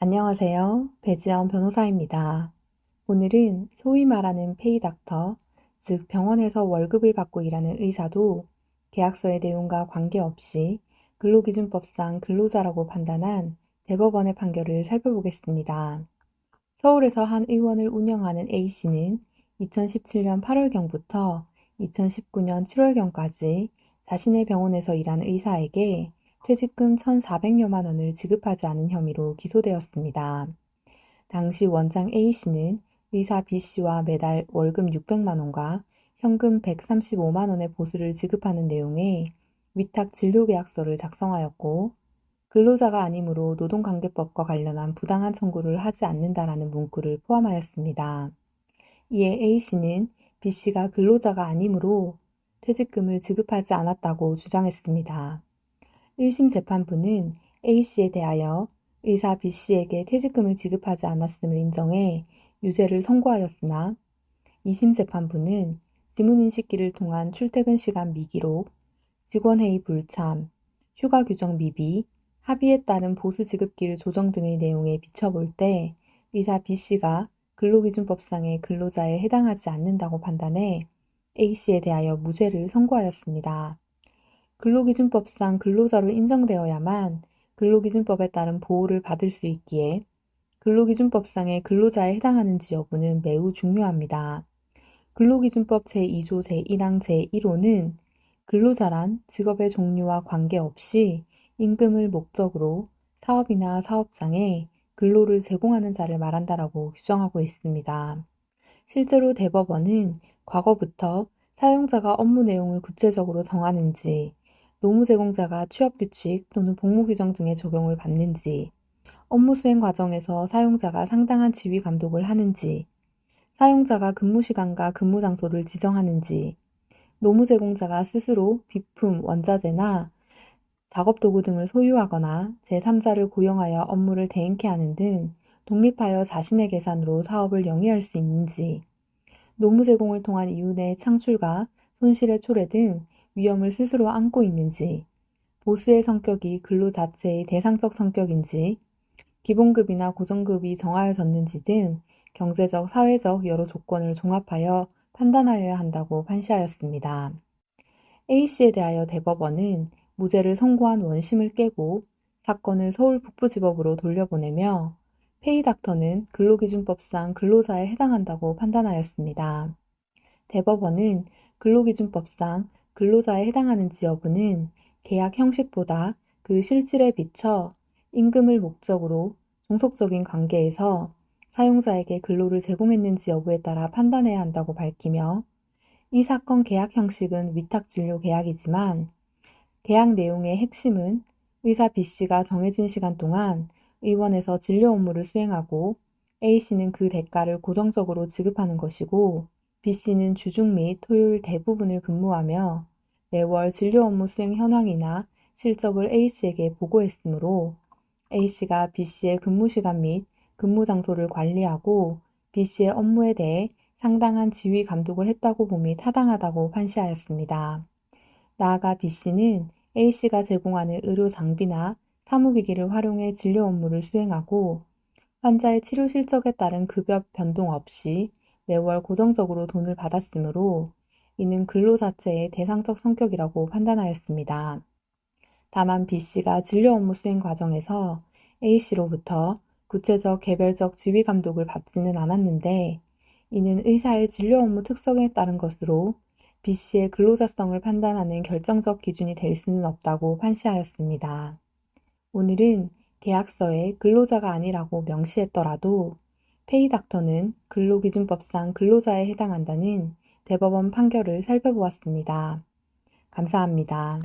안녕하세요. 배지연 변호사입니다. 오늘은 소위 말하는 페이닥터, 즉 병원에서 월급을 받고 일하는 의사도 계약서의 내용과 관계없이 근로기준법상 근로자라고 판단한 대법원의 판결을 살펴보겠습니다. 서울에서 한 의원을 운영하는 A씨는 2017년 8월경부터 2019년 7월경까지 자신의 병원에서 일하는 의사에게 퇴직금 1,400여만 원을 지급하지 않은 혐의로 기소되었습니다. 당시 원장 A씨는 의사 B씨와 매달 월급 600만 원과 현금 135만 원의 보수를 지급하는 내용의 위탁 진료계약서를 작성하였고 근로자가 아니므로 노동관계법과 관련한 부당한 청구를 하지 않는다라는 문구를 포함하였습니다. 이에 A씨는 B씨가 근로자가 아니므로 퇴직금을 지급하지 않았다고 주장했습니다. 1심 재판부는 A씨에 대하여 의사 B씨에게 퇴직금을 지급하지 않았음을 인정해 유죄를 선고하였으나 2심 재판부는 지문인식기를 통한 출퇴근 시간 미기록, 직원회의 불참, 휴가 규정 미비, 합의에 따른 보수 지급기를 조정 등의 내용에 비춰볼 때 의사 B씨가 근로기준법상의 근로자에 해당하지 않는다고 판단해 A씨에 대하여 무죄를 선고하였습니다. 근로기준법상 근로자로 인정되어야만 근로기준법에 따른 보호를 받을 수 있기에 근로기준법상의 근로자에 해당하는 지 여부는 매우 중요합니다. 근로기준법 제2조 제1항 제1호는 근로자란 직업의 종류와 관계없이 임금을 목적으로 사업이나 사업장에 근로를 제공하는 자를 말한다라고 규정하고 있습니다. 실제로 대법원은 과거부터 사용자가 업무 내용을 구체적으로 정하는지, 노무 제공자가 취업 규칙 또는 복무 규정 등의 적용을 받는지, 업무 수행 과정에서 사용자가 상당한 지휘 감독을 하는지, 사용자가 근무 시간과 근무 장소를 지정하는지, 노무 제공자가 스스로 비품, 원자재나 작업 도구 등을 소유하거나 제3자를 고용하여 업무를 대행케 하는 등 독립하여 자신의 계산으로 사업을 영위할 수 있는지, 노무 제공을 통한 이윤의 창출과 손실의 초래 등 위험을 스스로 안고 있는지, 보수의 성격이 근로 자체의 대상적 성격인지, 기본급이나 고정급이 정하여졌는지 등 경제적, 사회적 여러 조건을 종합하여 판단하여야 한다고 판시하였습니다. A씨에 대하여 대법원은 무죄를 선고한 원심을 깨고 사건을 서울 북부지법으로 돌려보내며 페이닥터는 근로기준법상 근로자에 해당한다고 판단하였습니다. 대법원은 근로기준법상 근로자에 해당하는지 여부는 계약 형식보다 그 실질에 비춰 임금을 목적으로 종속적인 관계에서 사용자에게 근로를 제공했는지 여부에 따라 판단해야 한다고 밝히며 이 사건 계약 형식은 위탁 진료 계약이지만 계약 내용의 핵심은 의사 B씨가 정해진 시간 동안 의원에서 진료 업무를 수행하고 A씨는 그 대가를 고정적으로 지급하는 것이고 B씨는 주중 및 토요일 대부분을 근무하며 매월 진료 업무 수행 현황이나 실적을 A씨에게 보고했으므로 A씨가 B씨의 근무 시간 및 근무 장소를 관리하고 B씨의 업무에 대해 상당한 지휘 감독을 했다고 봄이 타당하다고 판시하였습니다. 나아가 B씨는 A씨가 제공하는 의료 장비나 사무기기를 활용해 진료 업무를 수행하고 환자의 치료 실적에 따른 급여 변동 없이 매월 고정적으로 돈을 받았으므로 이는 근로 자체의 대상적 성격이라고 판단하였습니다. 다만 B씨가 진료 업무 수행 과정에서 A씨로부터 구체적 개별적 지휘 감독을 받지는 않았는데 이는 의사의 진료 업무 특성에 따른 것으로 B씨의 근로자성을 판단하는 결정적 기준이 될 수는 없다고 판시하였습니다. 오늘은 계약서에 근로자가 아니라고 명시했더라도 페이닥터는 근로기준법상 근로자에 해당한다는 대법원 판결을 살펴보았습니다. 감사합니다.